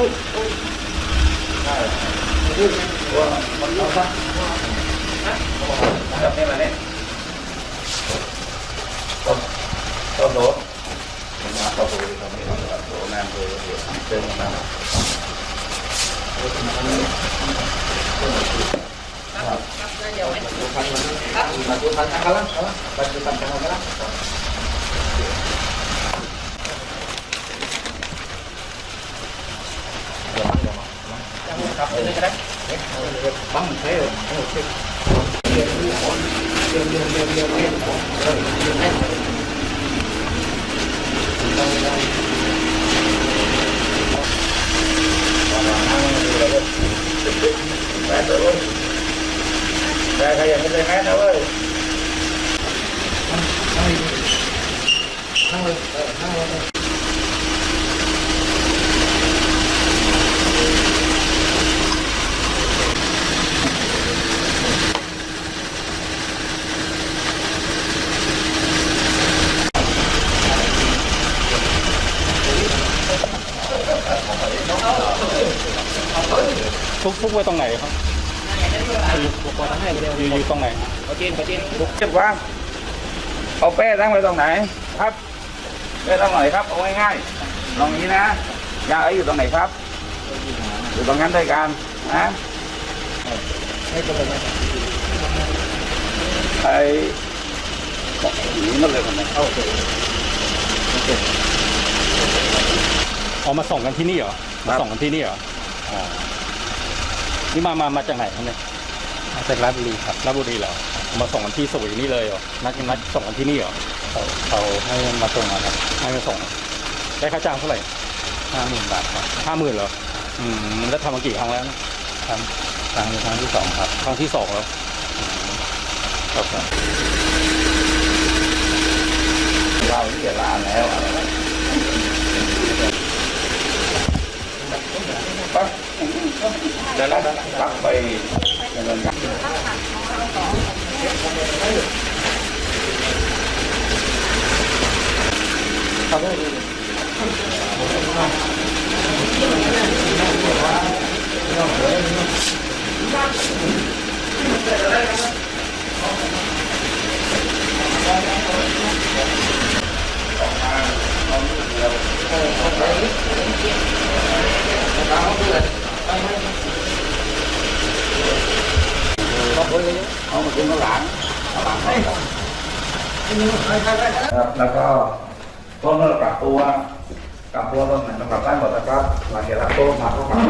ฮ้ยใช่ยืดว่ามันยืดนะจับได้มาเนี่ยต้นต้นโดนมาต้นโดนต้นโดนโดนแม่โดนเดือดเต็มมาครับครัดี๋ยวไหมครับปัจจุบันกครังกำลังปัจจุบันกำลังกำลัร bấm mình thế rồi ra khai dần cái xe máy đâu ơi thắng lên thắng lên ทุกทุกไว้ตรงไหนครับอยู่อยู่ตรงไหนเก็บวางเอาแป้ตั้งไว้ตรงไหน ครับแป้ตั้งไหนครับเอาง่ายๆตรงนี้นะยาไอ้อยู่ตรงไหนครับ อยู่ตรงนั้นด้วยกันนะไอ้บอกหนีมันเลยมันเข้าไปเอามาส่งกันที่นี่เหรอมาส่งกันที่นี่เหรออ๋อ นี่มามามาจากไหนครับเนี่ยมาจากราชบุรีครับราชบุรีเหรอเอามาส่งกันที่สวีนี่เลยเหรอนัดนัดส่งกันที่นี่เหรอเขาเขาให้มาส่งมาครับให้มาส่งได้ค่าจ้างเท่าไหร่ห้าหมื่นบาทครับห้าหมื่นเหรออืมแล้วทำมากี่ครั้งแล้วนะทำครั้งนี้ครั้งที่สองครับครั้งที่สองแล้วอืมครับครับเราที่จะลาแล้วอะไรนะปั๊บ เดี๋ยวเราปักไปดำเนินการ เอามากินข้าวหลามข้าวหลามให้ครับแล้วก็ต้นเมื่อปรับตัวปรับตัวตรงไหนต้องปรับได้หมดนะครับหลังจากรับตัวมาก็ปรับ